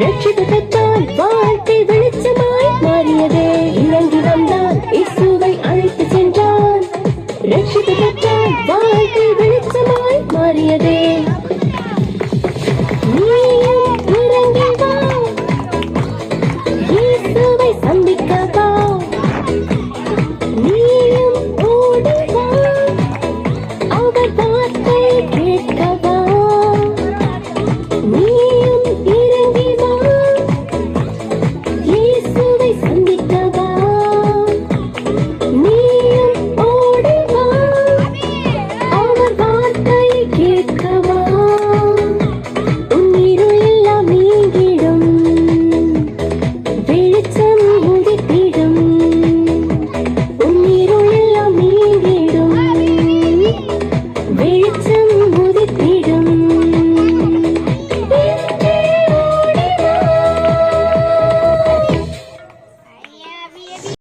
ரட்சிதத்தால் வாழ்க்கை வெளிச்சமாய் மாறியதே. இறங்கி வந்தான் இசுவை அழைத்து சென்றான் ரட்சிதத்தால் வாழ்க்கை வெளிச்சமாய் மாறியதே.